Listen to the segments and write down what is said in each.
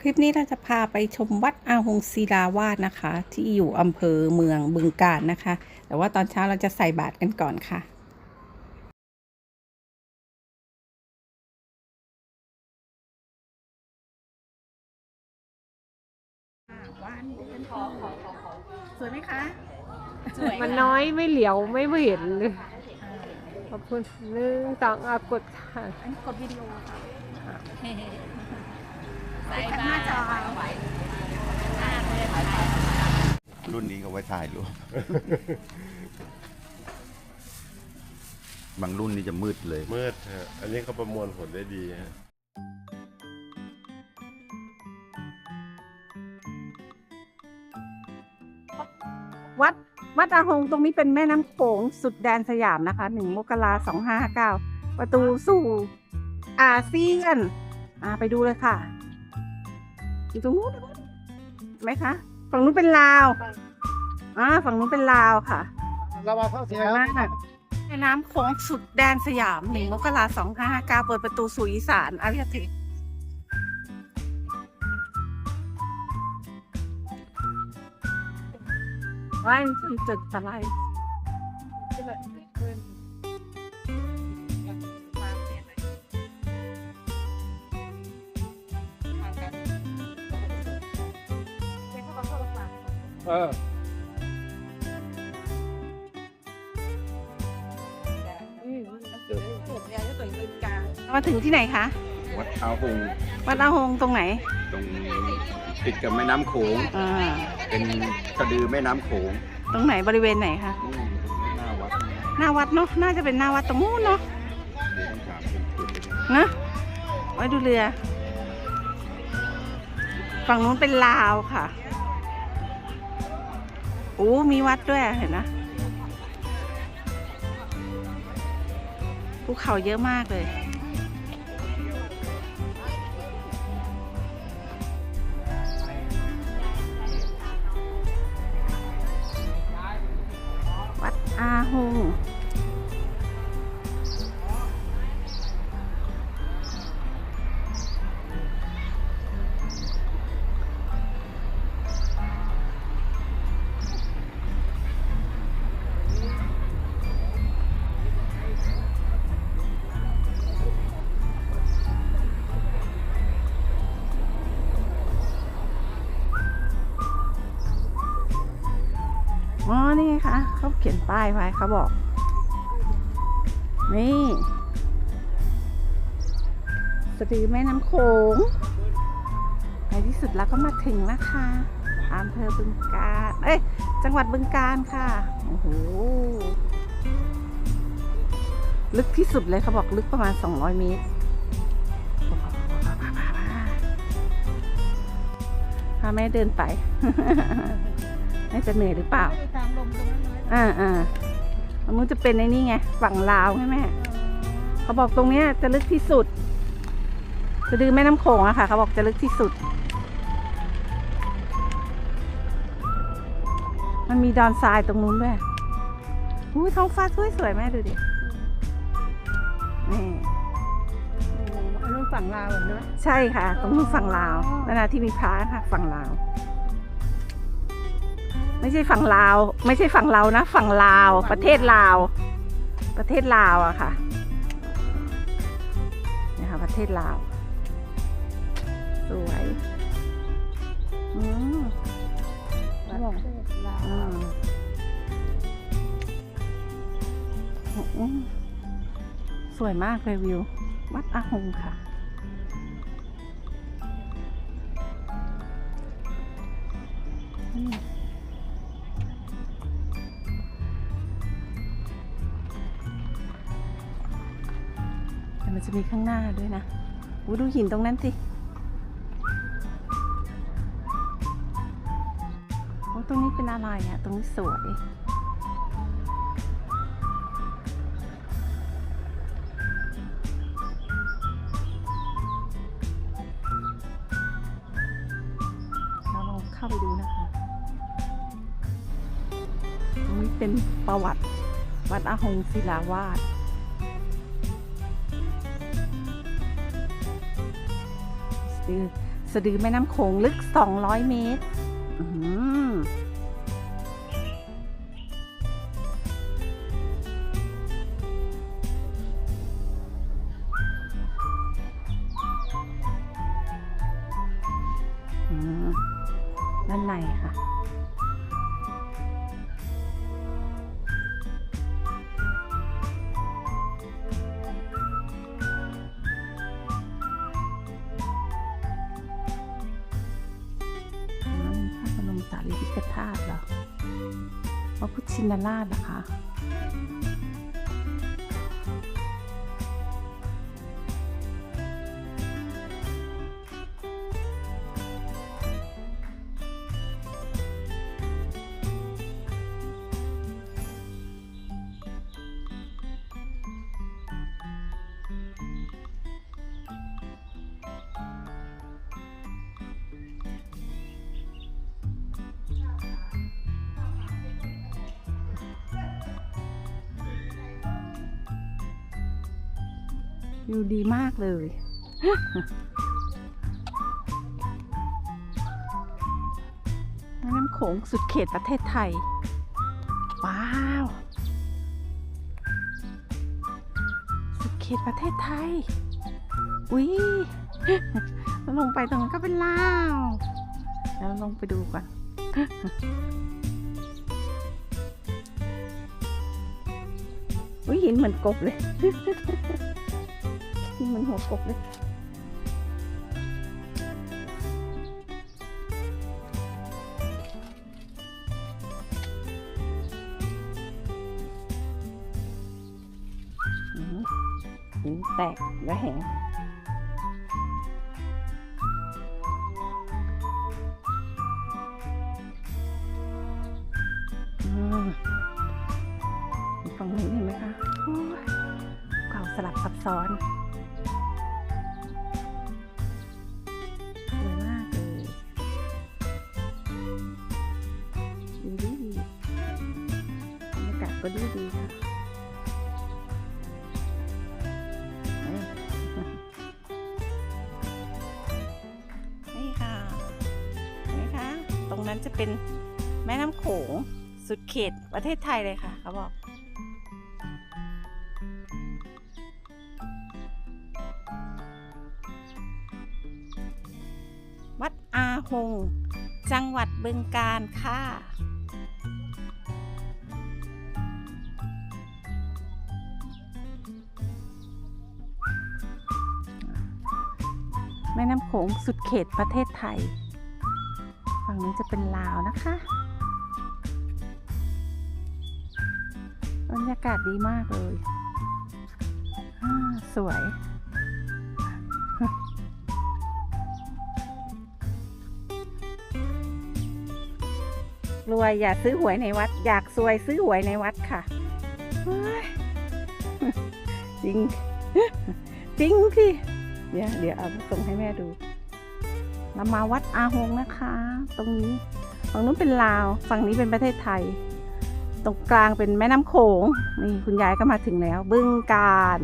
คลิปนี้เราจะพาไปชมวัดอาหงศิลาวาสนะคะ ที่อยู่อำเภอเมืองบึงกาฬนะคะ แต่ว่าตอนเช้าเราจะใส่บาตรกันก่อนค่ะวานเดินขอขอขอขอสวยไหมคะมันน้อยไม่เหลียวไม่เห็นเลยขอบคุณหนึ่งสองอะกดค่ะอันนี้กดวิดีโอค่ะ ใส่หบ้าน้าจอไหวรุ่นนี้ก็ไว้ถ่ายรูป บางรุ่นนี่จะมืดเลย มืดฮะ อันนี้เขาประมวลผลได้ดีฮะวัดวัดอาหงตรงนี้เป็นแม่น้ำโขงสุดแดนสยามนะคะหนึ่งมกราสองห้าเก้าประตูสู่อาเซียนอ่าไปดูเลยค่ะ อยู่ตรงนู้นเห็นไหมคะ ฝั่งนู้นเป็นลาว อ่า ฝั่งนู้นเป็นลาวค่ะ เรามาเข้าสเสียวยมากแม่น้ำโขงสุดแดนสยามหนึ่งมกราสองห้าเก้าเปิดประตูสู่อีสานอารยธรรมว่ายจุดอะไร เออมาถึงที่ไหนคะ วัดอาหงวัดอาหงตรงไหนตรงติดกับแม่น้ำโขง อ่าเป็นสะดือแม่น้ำโขงตรงไหนบริเวณไหนคะ อืมหน้าวัดนี่หน้าวัดเนาะ น่าจะเป็นหน้าวัดตรงนู้นเนาะเดี๋ยวต้องถามเป็นจุดเลยนะนะไว้ดูเรือ ฝั่งนู้นเป็นลาวค่ะ โอ้มีวัดด้วยเห็นนะภูเขาเยอะมากเลย วัดอาหง อ๋อ นี่ไงคะเขาเขียนป้ายไว้เขาบอก นี่สตรีแม่น้ำโขงในที่สุดแล้วก็มาถึงนะคะอำเภอบึงกาฬเอ้ย จังหวัดบึงกาฬค่ะ โอ้โห ลึกที่สุดเลยเขาบอกลึกประมาณ 200 เมตรพาแม่เดินไป แม่จะเหนื่อยหรือเปล่า ตามลมตรงนั้นเลยอ่าอ่าตรงนู้นจะเป็นในนี่ไง ฝั่งลาวใช่ไหมเขาบอกตรงเนี้ยจะลึกที่สุด จะดือแม่น้ำโขงอะค่ะ เขาบอกจะลึกที่สุด มันมีดอนทรายตรงนู้นด้วยอุ้ยท้องฟ้าสวยสวยๆแม่ดูดินี่อันนู้นฝั่งลาวเหรอเนอะใช่ค่ะ ตรงนู้นฝั่งลาวนานาที่มีพระค่ะฝั่งลาว ไม่ใช่ฝั่งลาว ไม่ใช่ฝั่งเราวนะ ฝั่งลาว ประเทศลาว ประเทศลาวอะค่ะนี่ค่ะประเทศลาว สวยอืมประเทศลาวอืมอืมสวยมากเลยวิว วัดอาหงค่ะ มีข้างหน้าด้วยนะอู้ดูหินตรงนั้นสิโอ้ตรงนี้เป็นอะไรอะ ตรงนี้สวยเราลองเข้าไปดูนะคะ ตรงนี้เป็นประวัติ วัดอาหงศิลาวาส สตรีสะดือแม่น้ำโขงลึก 200 เมตร พระพุทธชินราชนะคะ วิวดีมากเลยแม่น้ำโขงสุดเขตประเทศไทย ว้าว สุดเขตประเทศไทย อุ้ยแล้วลงไปตรงนั้นก็เป็นลาวแล้วลงไปดูก่อนอุ้ยหินเหมือนกบเลย หินเหมือนหัวกบเลยแตกและแหง กาศก็ดีดีค่ะนี่ค่ะนไหมคะตรงนั้นจะเป็นแม่น้ำโขงสุดเขตประเทศไทยเลยค่ะเขาบอกวัดอาหง จังหวัดบึงกาฬค่ะ งสุดเขตประเทศไทย ฝั่งนี้จะเป็นลาวนะคะ บรรยากาศดีมากเลย สวย รวยอย่าซื้อหวยในวัด อยากซวยซื้อหวยในวัดค่ะ จริง จริงพี่เดี๋ยวเดี๋ยวเอามาส่งให้แม่ดู เรามาวัดอาหงนะคะ ตรงนี้ฝั่งนู้นเป็นลาว ฝั่งนี้เป็นประเทศไทย ตรงกลางเป็นแม่น้ำโขงนี่คุณยายก็มาถึงแล้ว บึงการ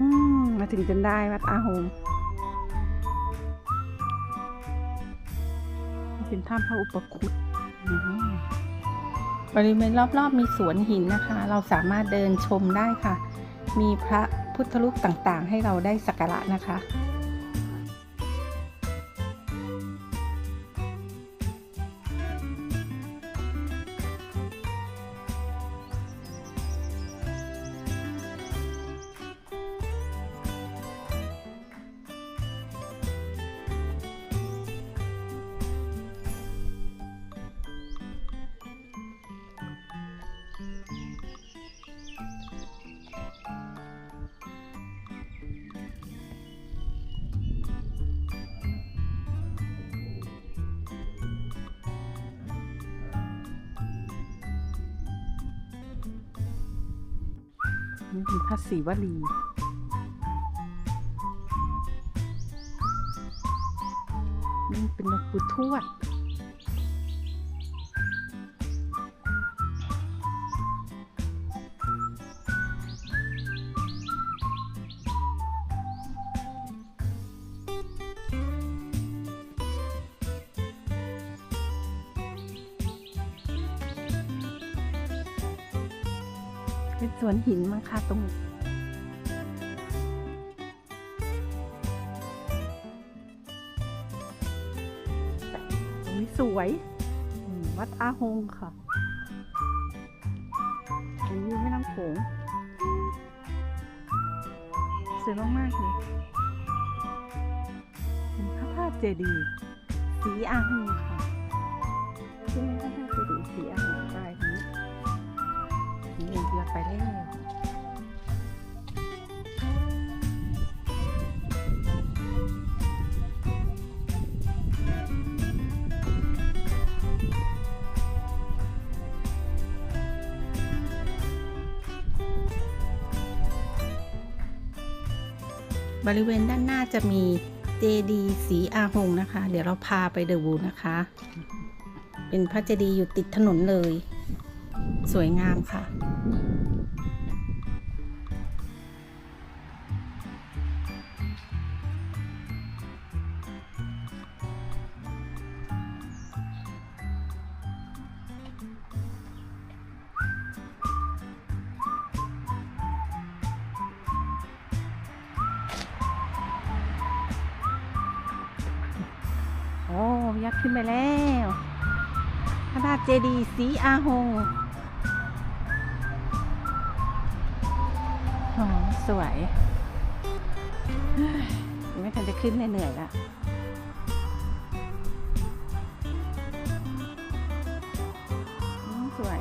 อืมมาถึงจนได้วัดอาหงเป็นถ้ำพระอุปคุตบริเวณรอบๆมีสวนหินนะคะ เราสามารถเดินชมได้ค่ะ มีพระพุทธรูปต่างๆ ให้เราได้สักการะนะคะ นี่เป็นพระศรีวลีนี่เป็นหลวงปู่ทวด เป็นสวนหินมั้งคะตรงนี้ตรงนี้สวย วัดอาหงค่ะตรงนี้ไม่น้ำโขงสวยมากๆเลยเป็นพระธาตุเจดีย์สีอาหงค่ะที่นี่พระธาตุเจดีย์สีอาหงใต้ ตรงนี้นี่เองเกือบไปแล้วบริเวณด้านหน้าจะมีเจดีสีอาหงนะคะ เดี๋ยวเราพาไปเดูนะคะ เป็นพระเจดีย์อยู่ติดถนนเลย สวยงามค่ะ ขึ้นไปแล้วพระธาตุเจดีย์สีอาหงสวยไม่ทันจะขึ้นเลยเหนื่อยละสวย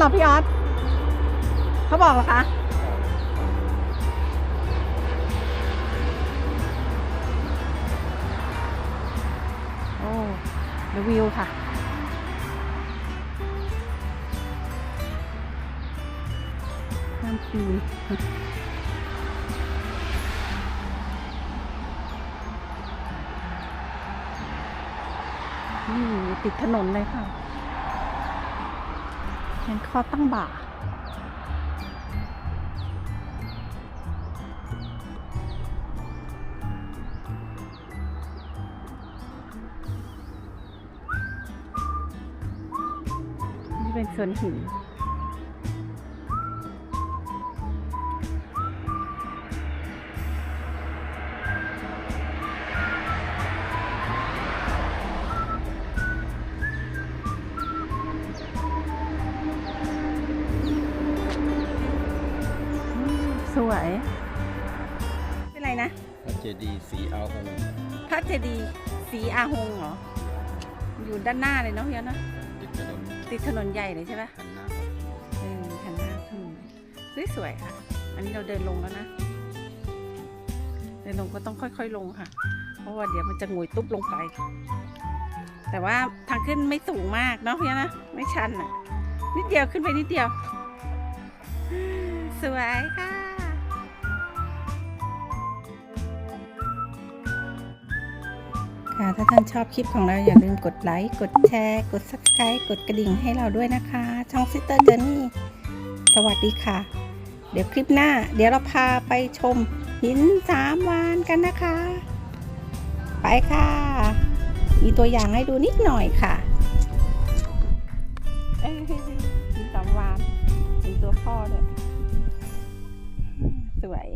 เหรอพี่ออสเขาบอกเหรอคะโอ้ดูวิวค่ะน้ำปีนี่ติดถนนเลยค่ะ นคอตั้งบ่า นี่เป็นสวนหิน อยู่ด้านหน้าเลยเนาะเฮียเนาะติดถนนติดถนนใหญ่เลยใช่ปะหันหน้าเออหันหน้าถนนสวยๆค่ะ อันนี้เราเดินลงแล้วนะ เดินลงก็ต้องค่อย ๆ ลงค่ะ เพราะว่าเดี๋ยวมันจะงวยตุ๊บลงไป แต่ว่าทางขึ้นไม่สูงมากเนาะเฮียนะไม่ชันอะ นิดเดียวขึ้นไปนิดเดียว สวยค่ะ ค่ะ ถ้าท่านชอบคลิปของเราอย่าลืมกดไลค์ กดแชร์ กด subscribe กดกระดิ่งให้เราด้วยนะคะ ช่องซิสเตอร์เจอร์นี่สวัสดีค่ะ เดี๋ยวคลิปหน้า เดี๋ยวเราพาไปชมหินสามวานกันนะคะ ไปค่ะ มีตัวอย่างให้ดูนิดหน่อยค่ะหินสามวานเห็นตัวพ่อเลยสวย